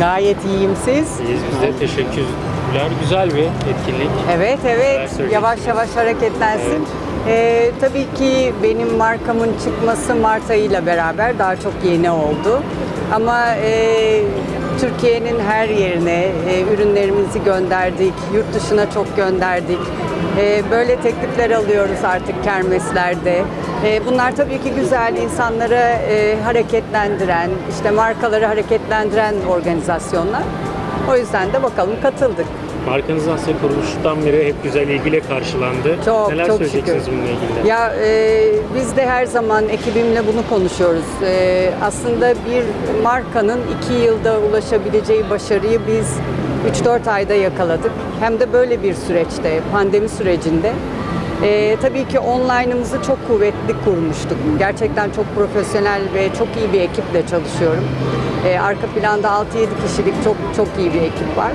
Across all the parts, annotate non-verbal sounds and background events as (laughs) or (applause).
Gayet iyiyim siz. İyiyiz biz de teşekkürler. Güzel bir etkinlik. Evet evet yavaş yavaş hareketlensin. Ee, tabii ki benim markamın çıkması Mart ayıyla beraber daha çok yeni oldu. Ama e, Türkiye'nin her yerine e, ürünlerimizi gönderdik, yurt dışına çok gönderdik. E, böyle teklifler alıyoruz artık kermeslerde. E, bunlar tabii ki güzel, insanları e, hareketlendiren, işte markaları hareketlendiren organizasyonlar. O yüzden de bakalım katıldık. Markanız aslında kuruluştan beri hep güzel ilgiyle karşılandı. Çok, Neler çok söyleyeceksiniz şükür. bununla ilgili? Ya e, biz de her zaman ekibimle bunu konuşuyoruz. E, aslında bir markanın iki yılda ulaşabileceği başarıyı biz 3-4 ayda yakaladık. Hem de böyle bir süreçte, pandemi sürecinde. E, tabii ki online'ımızı çok kuvvetli kurmuştuk. Gerçekten çok profesyonel ve çok iyi bir ekiple çalışıyorum. E, arka planda 6-7 kişilik çok çok iyi bir ekip var.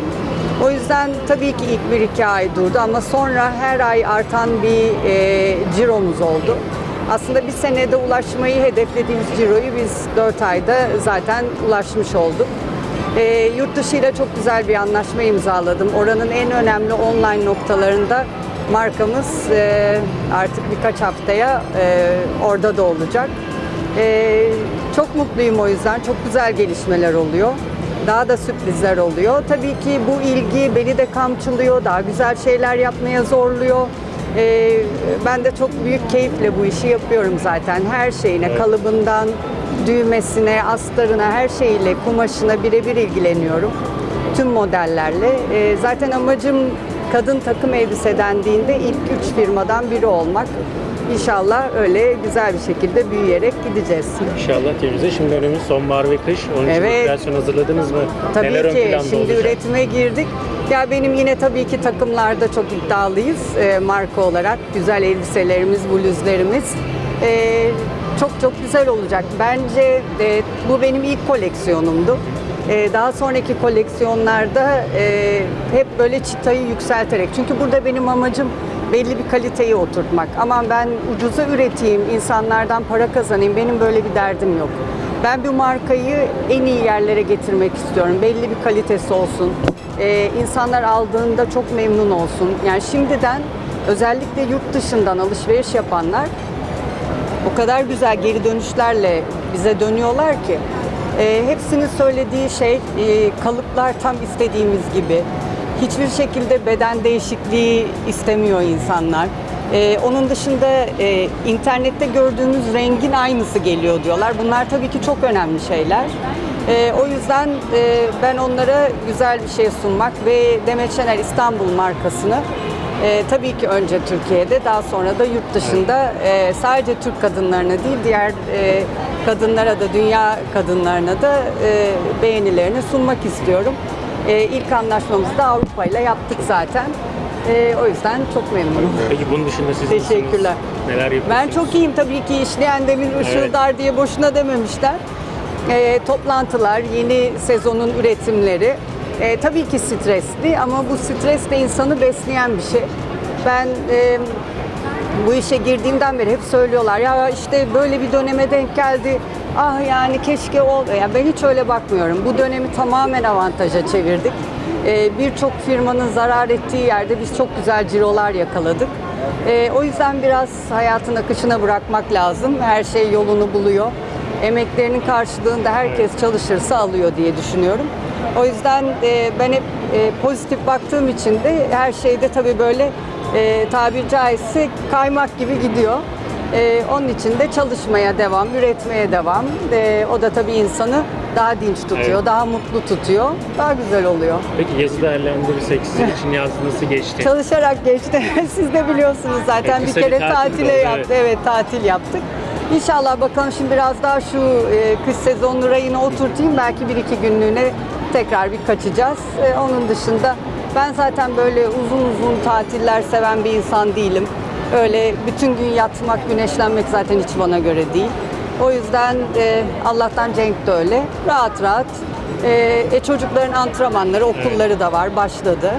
O yüzden tabii ki ilk bir iki ay durdu ama sonra her ay artan bir e, ciromuz oldu. Aslında bir senede ulaşmayı hedeflediğimiz ciroyu biz 4 ayda zaten ulaşmış olduk. E, yurt dışı ile çok güzel bir anlaşma imzaladım. Oranın en önemli online noktalarında markamız e, artık birkaç haftaya e, orada da olacak. E, çok mutluyum o yüzden. Çok güzel gelişmeler oluyor. Daha da sürprizler oluyor. Tabii ki bu ilgi beni de kamçılıyor. Daha güzel şeyler yapmaya zorluyor. E, ben de çok büyük keyifle bu işi yapıyorum zaten. Her şeyine, kalıbından düğmesine, astarına, her şeyiyle, kumaşına birebir ilgileniyorum. Tüm modellerle. E, zaten amacım kadın takım elbise dendiğinde ilk üç firmadan biri olmak. İnşallah öyle güzel bir şekilde büyüyerek gideceğiz. İnşallah temize. Şimdi önümüz sonbahar ve kış. Onun için Evet. kreasyon hazırladınız mı? Tabii Neler ki şimdi olacak? üretime girdik. Ya benim yine tabii ki takımlarda çok iddialıyız e, marka olarak. Güzel elbiselerimiz, bluzlarımız. E, çok çok güzel olacak. Bence e, bu benim ilk koleksiyonumdu. E, daha sonraki koleksiyonlarda e, hep böyle çıtayı yükselterek. Çünkü burada benim amacım belli bir kaliteyi oturtmak. Aman ben ucuza üreteyim, insanlardan para kazanayım. Benim böyle bir derdim yok. Ben bir markayı en iyi yerlere getirmek istiyorum. Belli bir kalitesi olsun. Ee, insanlar aldığında çok memnun olsun. Yani şimdiden özellikle yurt dışından alışveriş yapanlar o kadar güzel geri dönüşlerle bize dönüyorlar ki. Ee, hepsinin söylediği şey e, kalıplar tam istediğimiz gibi. Hiçbir şekilde beden değişikliği istemiyor insanlar. Ee, onun dışında e, internette gördüğümüz rengin aynısı geliyor diyorlar. Bunlar tabii ki çok önemli şeyler. Ee, o yüzden e, ben onlara güzel bir şey sunmak ve Demet Şener İstanbul markasını e, tabii ki önce Türkiye'de daha sonra da yurt dışında e, sadece Türk kadınlarına değil diğer e, kadınlara da dünya kadınlarına da e, beğenilerini sunmak istiyorum. E, ilk anlaşmamızı da Avrupa ile yaptık zaten. E, o yüzden çok memnunum. Peki bunun dışında siz Teşekkürler. nasılsınız? Neler yapıyorsunuz? Ben çok iyiyim tabii ki işleyen demir ışığı Evet. dar diye boşuna dememişler. Ee, toplantılar, yeni sezonun üretimleri. Ee, tabii ki stresli ama bu stres de insanı besleyen bir şey. Ben e, bu işe girdiğimden beri hep söylüyorlar ya işte böyle bir döneme denk geldi. Ah yani keşke ol. Ya ben hiç öyle bakmıyorum. Bu dönemi tamamen avantaja çevirdik. Ee, Birçok firmanın zarar ettiği yerde biz çok güzel cirolar yakaladık. Ee, o yüzden biraz hayatın akışına bırakmak lazım. Her şey yolunu buluyor. Emeklerinin karşılığında herkes çalışırsa alıyor diye düşünüyorum. O yüzden e, ben hep e, pozitif baktığım için de her şeyde tabii böyle e, tabiri caizse kaymak gibi gidiyor. E, onun için de çalışmaya devam, üretmeye devam. E, o da tabii insanı daha dinç tutuyor, Evet. daha mutlu tutuyor. Daha güzel oluyor. Peki yazı değerlendirirsek sizin için yaz nasıl geçti? Çalışarak geçti. (laughs) Siz de biliyorsunuz zaten Evet, bir kısa bir kere tatil tatile oldu, yaptı. Evet. tatil yaptık. İnşallah bakalım şimdi biraz daha şu e, kış sezonu rayına oturtayım. Belki bir iki günlüğüne tekrar bir kaçacağız. E, onun dışında ben zaten böyle uzun uzun tatiller seven bir insan değilim. Öyle bütün gün yatmak, güneşlenmek zaten hiç bana göre değil. O yüzden e, Allah'tan Cenk de öyle. Rahat rahat. E, e, çocukların antrenmanları, okulları da var, başladı.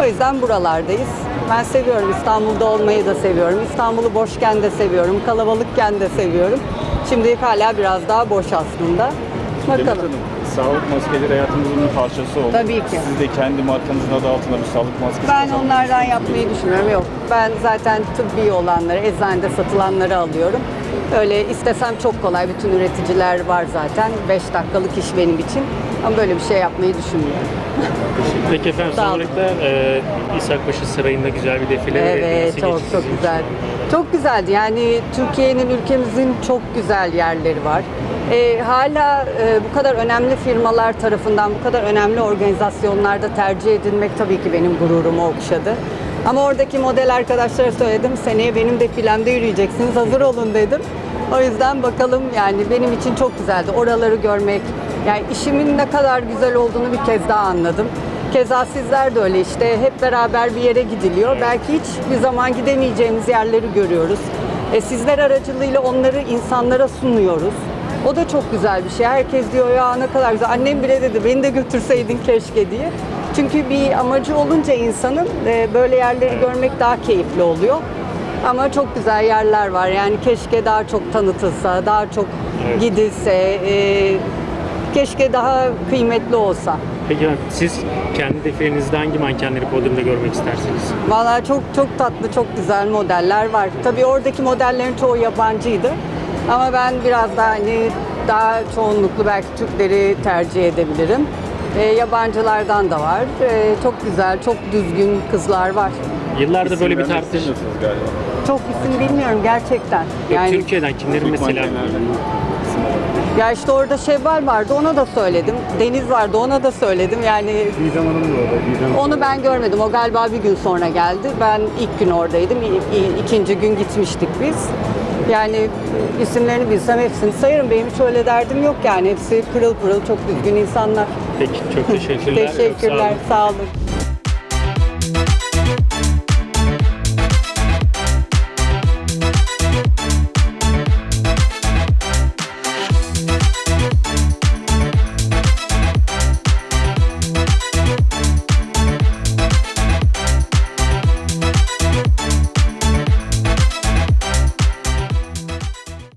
O yüzden buralardayız. Ben seviyorum İstanbul'da olmayı da seviyorum. İstanbul'u boşken de seviyorum, kalabalıkken de seviyorum. Şimdilik hala biraz daha boş aslında. Bakalım. Sağlık maskeleri hayatımızın bir parçası oldu. Tabii ki. Siz de kendi markanızın adı altında bir sağlık maskesi Ben onlardan yapmayı düşünmüyorum. Yok. Ben zaten tıbbi olanları, eczanede satılanları alıyorum. Öyle istesem çok kolay. Bütün üreticiler var zaten. 5 dakikalık iş benim için. Ama böyle bir şey yapmayı düşünmüyorum. Peki efendim Sağ son olun. olarak da e, İshakbaşı Sarayı'nda güzel bir defile verildi. Evet, çok geçti çok güzel. Çok güzeldi. Yani Türkiye'nin, ülkemizin çok güzel yerleri var. Ee, hala e, bu kadar önemli firmalar tarafından, bu kadar önemli organizasyonlarda tercih edilmek tabii ki benim gururumu okşadı. Ama oradaki model arkadaşlara söyledim, seneye benim defilemde yürüyeceksiniz, hazır olun dedim. O yüzden bakalım yani benim için çok güzeldi. Oraları görmek, yani işimin ne kadar güzel olduğunu bir kez daha anladım. Keza sizler de öyle işte hep beraber bir yere gidiliyor. Belki hiç bir zaman gidemeyeceğimiz yerleri görüyoruz. E, sizler aracılığıyla onları insanlara sunuyoruz. O da çok güzel bir şey. Herkes diyor ya ne kadar güzel. Annem bile dedi beni de götürseydin keşke diye. Çünkü bir amacı olunca insanın e, böyle yerleri görmek daha keyifli oluyor. Ama çok güzel yerler var. Yani keşke daha çok tanıtılsa, daha çok Evet. gidilse, e, keşke daha kıymetli olsa. Peki siz kendi defilenizde hangi mankenleri podyumda görmek istersiniz? Valla çok çok tatlı, çok güzel modeller var. Tabii oradaki modellerin çoğu yabancıydı. Ama ben biraz daha hani daha çoğunluklu belki Türkleri tercih edebilirim. E, yabancılardan da var. E, çok güzel, çok düzgün kızlar var. Yıllardır böyle bir tartış. galiba. Çok isim bilmiyorum gerçekten. Yok, Yani Türkiye'den kimlerin mesela ya işte orada Şevval vardı, ona da söyledim. Deniz vardı, ona da söyledim. Yani Didem Hanım da orada. Didem Onu ben görmedim. O galiba bir gün sonra geldi. Ben ilk gün oradaydım. İ- i- ikinci gün gitmiştik biz. Yani e, isimlerini bilsem hepsini sayarım. Benim hiç öyle derdim yok yani. Hepsi pırıl pırıl çok düzgün insanlar. Peki çok teşekkürler. Çok sağ olun. Teşekkürler. Sağ olun.